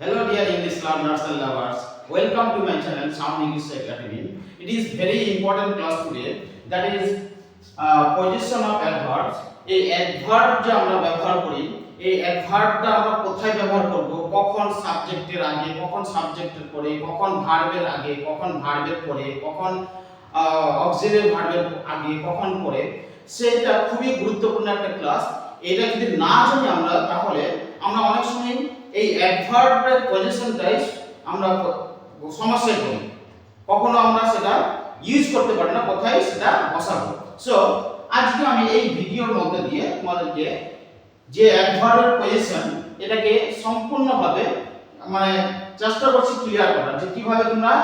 Hello dear English learners and lovers. Welcome to my channel Sound English Academy. It is very important class today. That is uh, position of adverbs. এই adverb যে আমরা ব্যবহার করি এই অ্যাডভার্বটা আমরা কোথায় ব্যবহার করব কখন সাবজেক্টের আগে কখন সাবজেক্টের পরে কখন ভার্বের আগে কখন ভার্বের পরে কখন অক্সিলারি ভার্বের আগে কখন পরে সেটা খুবই গুরুত্বপূর্ণ একটা ক্লাস এটা যদি না জানি আমরা তাহলে আমরা অনেক সময় এই অ্যাডভার্বের পজিশনটাই আমরা সমস্যায় পড়ি। কখনো আমরা সেটা ইউজ করতে পারি না, কোথায় সেটা বসাবো। সো আজকে আমি এই ভিডিওর মধ্যে দিয়ে তোমাদেরকে যে অ্যাডভার্বের পজিশন এটাকে সম্পূর্ণভাবে মানে চেষ্টা করছি ক্লিয়ার করার যে কীভাবে তোমরা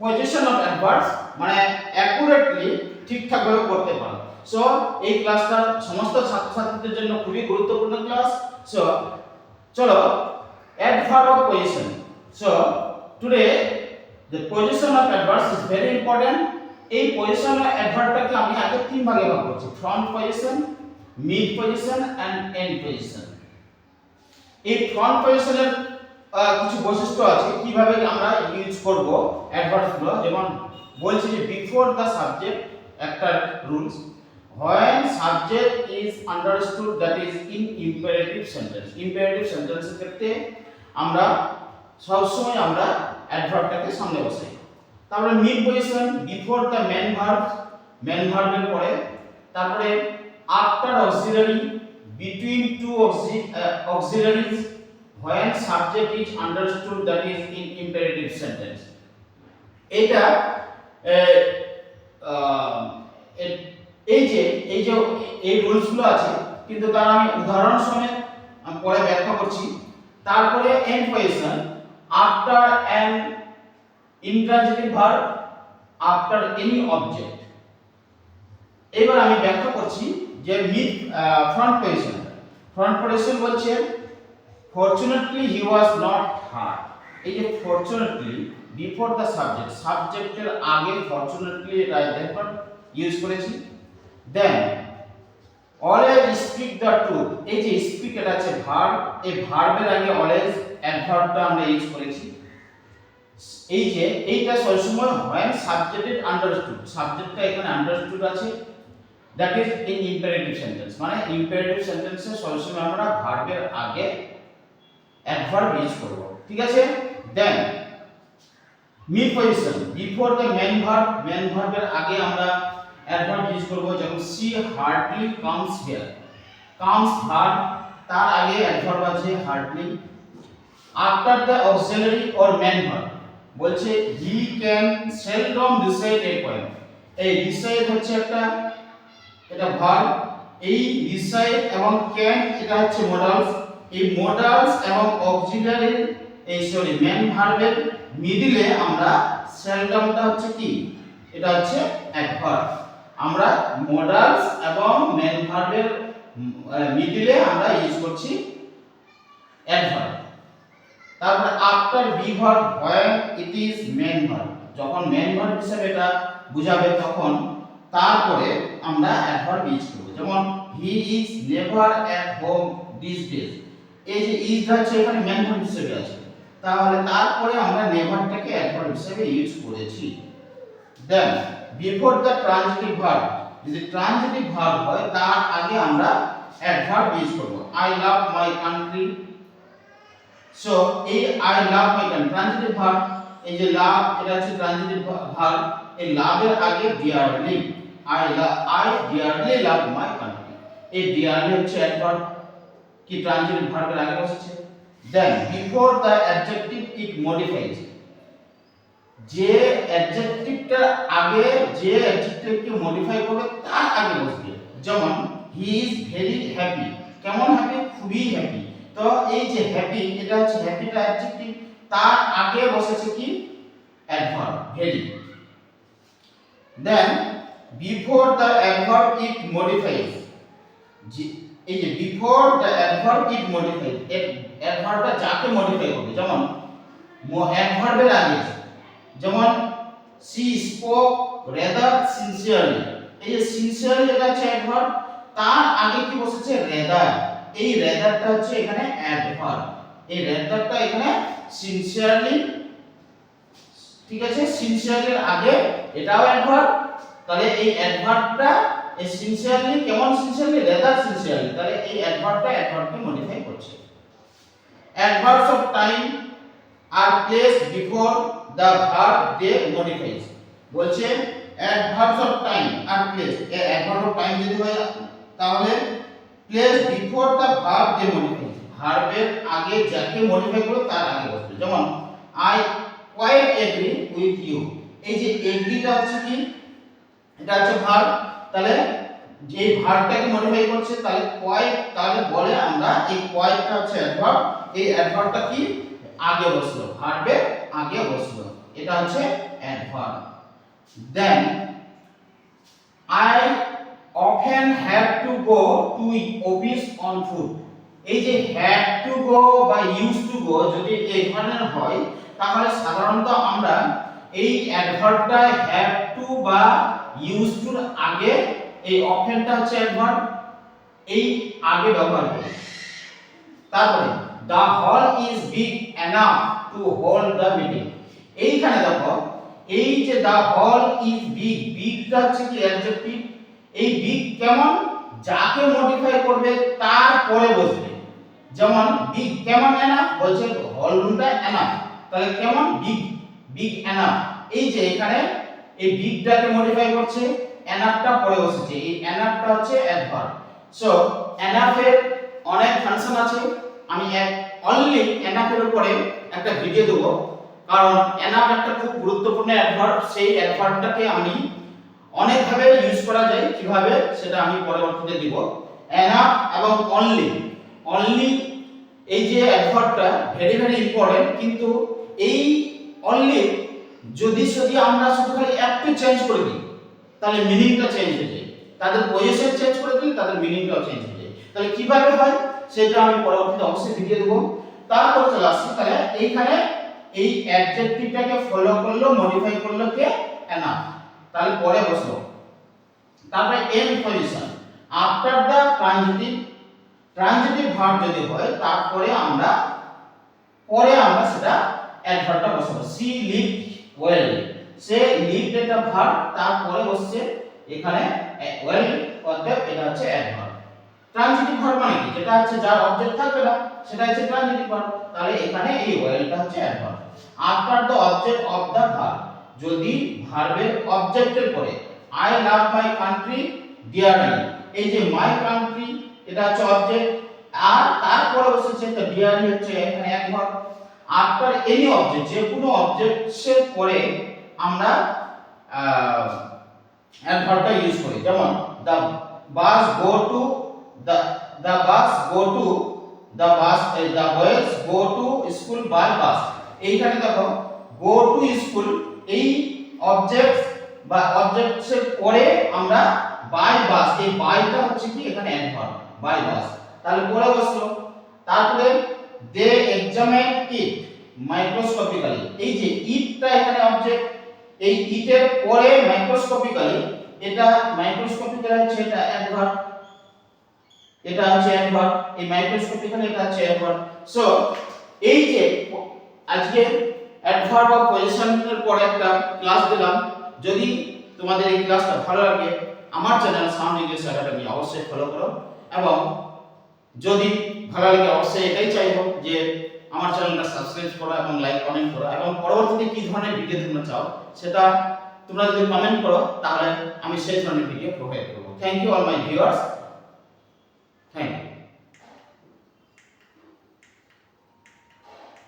পজিশন অফ অ্যাডভার্বস মানে অ্যাকুরেটলি ঠিকঠাকভাবে করতে পারো। সো এই ক্লাসটা সমস্ত ছাত্রছাত্রীদের জন্য খুবই গুরুত্বপূর্ণ ক্লাস সো চলো adverb of position. So, today, the position of adverbs is very important. এই পজিশন অফ অ্যাডভার্বটাকে আমি আগে তিন ভাগে ভাগ করছি front position mid position end end position এই ফ্রন্ট পজিশনের কিছু বৈশিষ্ট্য আছে, কীভাবে আমরা ইউজ করব অ্যাডভার্বগুলো যেমন বলছি যে বিফোর দ্য সাবজেক্ট একটা rules when subject is understood that is in imperative sentence imperative sentence এর ক্ষেত্রে আমরা সবসময় আমরা অ্যাডভার্বটাকে সামনে বসাই তারপরে mid position before the main verb main ভার্বের পরে তারপরে after auxiliary between two auxiliaries when subject is understood that is in imperative sentence এটা এই যে এই যে এই রুলসগুলো আছে, কিন্তু তার আমি উদাহরণ সমেত আমি পরে ব্যাখ্যা করছি। তারপরে end position after an intransitive verb after any object এবার আমি ব্যাখ্যা করছি যে mid front position front position বলছে fortunately he was not hurt এই যে ফরচুনেটলি বিফোর দ্য সাবজেক্ট সাবজেক্টের আগে ফরচুনেটলি এটা দেখুন ইউজ করেছি। Then always speak the truth এই যে স্পিক এটা আছে ভার্ব এই ভার্বের আগে অলওয়েজ অ্যাডভার্বটা আমরা ইউজ করেছি। এই যে, এইটা সবসময় হয় সাবজেক্টেড আন্ডারস্টুড সাবজেক্টটা এখানে আন্ডারস্টুড আছে। That is in imperative sentence মানে ইম্পারেটিভ সেন্টেন্সে সবসময় আমরা ভার্বের আগে অ্যাডভার্ব ইউজ করব। ঠিক আছে? Then mid position before the main verb main ভার্বের আগে আমরা অ্যাডভার্ব ইউজ করব যেমন she hardly comes here comes verb তার আগে অ্যাডভার্ব আছে hardly after the auxiliary or main verb বলছে he can seldom decide a point এই ডিসাইড হচ্ছে একটা, এটা ভার্ব এই ডিসাইড এবং ক্যান এটা হচ্ছে মডালস এই মডালস এবং অক্সিলারি এই সরি মেন ভার্বের মিডিলে আমরা সেলডমটা হচ্ছে কি? এটা হচ্ছে অ্যাডভার্ব আমরা মডালস এবং মেন ভার্বের মিডিলে আমরা ইউজ করছি অ্যাডভার্ব তারপরে after be verb when it is main verb যখন মেন ভার্ব হিসেবে এটা বুঝাবে তখন তারপরে আমরা অ্যাডভার্ব ইউজ করব। যেমন he is never at home this days এই যে ইজ হচ্ছে এখানে মেন ভার্ব হিসেবে আছে। তাহলে তারপরে আমরা নেভারটাকে অ্যাডভার্ব হিসেবে ইউজ করেছি। Then before the transitive verb যদি ট্রানজিটিভ ভার্ব হয়, তার আগে আমরা অ্যাডভার্ব ইউজ করব। I love my country so এই I love my country transitive verb এই যে লাভ এটা হচ্ছে ট্রানজিটিভ ভার্ব এই লাভের আগে dearly I love I dearly love my country এই ডিয়ারলি হচ্ছে অ্যাডভার্ব কি ট্রানজিটিভ ভার্বের আগে বসেছে? Then before the adjective it modifies যে অ্যাডজেক্টিভটা আগে, যে অ্যাডজেক্টিভকে মডিফাই করবে, তার আগে বসবে। যেমন হি ইজ ভেরি হ্যাপি কেমন হ্যাপি খুবই হ্যাপি তো এই যে হ্যাপি এটা হচ্ছে হ্যাপিটা অ্যাডজেক্টিভ তার আগে বসেছে কি? Adverb very then before the adverb it modifies এই যে before the adverb it modifies অ্যাডভার্বটা যাকে মডিফাই করবে, যেমন অ্যাডভার্বের আগে। যেমন সি স্পোক রেদার সিনসিয়ারলি এই যে সিনসিয়ারলি এটা হচ্ছে অ্যাডভার্ব তার আগে কি বসেছে? রেদার এই রেদারটা হচ্ছে এখানে অ্যাডভার্ব এই রেদারটা এখানে সিনসিয়ারলি ঠিক আছে? সিনসিয়ারলির আগে এটাও অ্যাডভার্ব তাহলে এই অ্যাডভার্বটা এই সিনসিয়ারলি কেমন সিনসিয়ারলি রেদার সিনসিয়ারলি তাহলে এই অ্যাডভার্বটা অ্যাডভার্বকে মডিফাই করছে। Adverbs of time R place before the verb they modifies বলছে অ্যাডভার্বস অফ টাইম আর প্লেস এই অ্যাডভার্ব অফ টাইম যদি হয়, তাহলে place before the verb they modifies ভার্বের আগে যাকে মডিফাই করবে তার আগে বসবে। যেমন I quite agree with you এই যে এগ্রিটা হচ্ছে কি? এটা হচ্ছে ভার্ব তাহলে যে ভার্বটাকে মডিফাই করছে, তাহলে কোয়াইট তাহলে বলে আমরা এই কোয়াইটটা হচ্ছে অ্যাডভার্ব এই অ্যাডভার্বটা কি? আগে বসল। ভার্বের এটা হচ্ছে adverb then I often have to go to office on foot এই যে হ্যাভ টু গো বা ইউজ টু গো যদি এই ধরনের হয়, তাহলে সাধারণত আমরা এই অ্যাডভার্বটা হ্যাভ টু বা ইউজ টুর আগে, এই অফেনটা হচ্ছে অ্যাডভার্ব এই আগে ব্যবহার করি। তারপরে the hall is big enough to hold the meeting এইখানে দেখো, এই যে দ্য হল ইজ বিগ বিগটা হচ্ছে কি অ্যাডজেক্টিভ এই বিগ কেমন? যাকে মডিফাই করবে তার পরে বসবে। যেমন বিগ কেমন এনাফ বলছে হল রুমটা এনাফ তাহলে কেমন? বিগ বিগ এনাফ এই যে এখানে, এই বিগটাকে মডিফাই করছে এনাফটা পরে বসেছে। এই এনাফটা হচ্ছে অ্যাডভার্ব সো এনাফের অনেক ফাংশন আছে। আমি এক অনলি এনাফের উপরে একটা ভিডিও দেবো। কারণ এনাফ একটা খুব গুরুত্বপূর্ণ অ্যাডভার্ব সেই অ্যাডভার্বটাকে আমি অনেকভাবে ইউজ করা যায়। কীভাবে? সেটা আমি পরবর্তীতে দিব। এনাফ এবং অনলি অনলি এই যে অ্যাডভার্বটা ভেরি ভেরি ইম্পর্টেন্ট কিন্তু এই অনলি যদি যদি আমরা শুধু খালি একটু চেঞ্জ করে দিই, তাহলে মিনিংটা চেঞ্জ হয়ে যায়। তাদের পজিশন চেঞ্জ করে দিলে তাদের মিনিংটাও চেঞ্জ হয়ে যায়। তাহলে কীভাবে হয়? সেটা আমি পরবর্তীতে অবশ্যই ভিডিও দেবো। তারপর চলে আসছি। তাহলে এইখানে এই অ্যাডজেক্টিভটাকে ফলো করল মডিফাই করল কে? এনাফ তাহলে পরে বসল তারপরে end position after the transitive transitive verb যদি হয়, তারপরে আমরা, পরে আমরা সেটা অ্যাডভার্বটা বসাবো। She live well she live এটা ভার্ব তারপরে বসছে এখানে ওয়েল অতএব এটা হচ্ছে অ্যাডভার্ব ট্রানজিটিভ ভার্ব মানে কি? যেটা হচ্ছে যার অবজেক্ট থাকবে না, সেটা হচ্ছে ট্রানজিটিভ ভার্ব তাহলে এখানে এই ওয়েলটা হচ্ছে adverb after the object of the verb যদি ভার্বের অবজেক্টের পরে I love my country dearly এই যে মাই কান্ট্রি এটা হচ্ছে অবজেক্ট আর তারপরে বসেছে তো ডিয়ারলি হচ্ছে এখানে অ্যাডভার্ব আফটার এনি অবজেক্ট যে কোনো অবজেক্টের পরে আমরা অ্যাডভার্বটা ইউজ করি। যেমন the bus go to the the bus go to the bus the boys go to school by bus এইখানে দেখো গো টু স্কুল এই অবজেক্ট বা অবজেক্টসের পরে আমরা বাই বাস এই বাইটা হচ্ছে কি? এখানে অ্যাডভার্ব বাই বাস তাহলে পরে বসল। তারপরে দে এক্সামিন ইট মাইক্রোস্কোপিক্যালি এই যে ইটটা এখানে অবজেক্ট এই ইটের পরে মাইক্রোস্কোপিক্যালি এটা মাইক্রোস্কোপিক্যালি হচ্ছে এটা অ্যাডভার্ব এটা হচ্ছে অ্যাডভার্ব এই মাইক্রোস্কোপিক্যালি এটা হচ্ছে অ্যাডভার্ব সো এই যে আজকে অ্যাডভার্ব অফ পজিশনের পরে একটা ক্লাস দিলাম। যদি তোমাদের এই ক্লাসটা ভালো লাগে, আমার চ্যানেল সাউন্ড ইংলিশ একাডেমি অবশ্যই ফলো করো এবং যদি ভালো লাগে অবশ্যই এটাই চাইব যে আমার চ্যানেলটা সাবস্ক্রাইব করো এবং লাইক কমেন্ট করো এবং পরবর্তীতে কি ধরনের ভিডিও তোমরা চাও সেটা তোমরা যদি কমেন্ট করো, তাহলে আমি সেই ধরনের ভিডিও প্রোভাইড করব। Thank you all my viewers